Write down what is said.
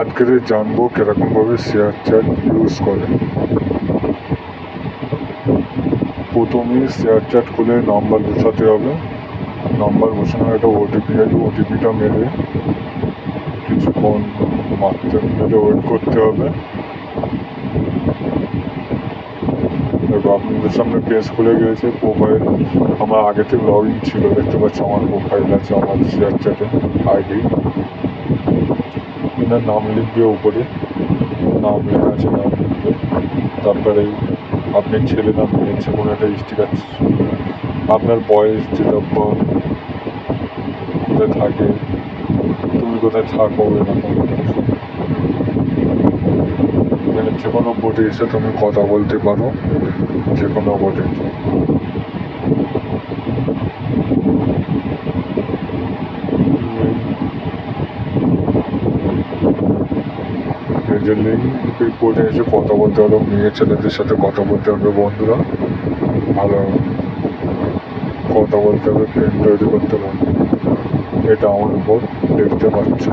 আজকে জানব কিরকমভাবে শেয়ার চ্যাট ইউজ করে। প্রথমেই শেয়ার চ্যাট খুলে নাম্বার বসাতে হবে। নাম্বার বসানোর একটা ওটিপি আছে ওটিপিটা মেরে কিছুক্ষণ মারতে, মেরে ওয়েট করতে হবে। আপনাদের সামনে পেজ খুলে গিয়েছে প্রোফাইল আমার আগে থেকে লগ ইন ছিল, দেখতে পাচ্ছি আমার প্রোফাইল আছে, আমার শেয়ার চ্যাটে আইডি এনার নাম লিখবে উপরে নাম লেখা আছে নাম লিখবে তারপরে আপনি ছেলে না, মেয়ে কোনো একটা স্টিকার আপনার বয়স যেটা কোথায় থাকে, তুমি কোথায় থাকো, এরকম এখানে যে কোনো বোটে এসে তুমি কথা বলতে পারো যে কোনো বোটে এই জন্যই এই বোটে এসে কথা বলতে হলো, মেয়ে ছেলেদের সাথে কথা বলতে হবে বন্ধুরা। ভালো কথা বলতে হবে ফ্রেন্ড তৈরি করতে হবে। এটা আমার উপর দেখতে পাচ্ছ।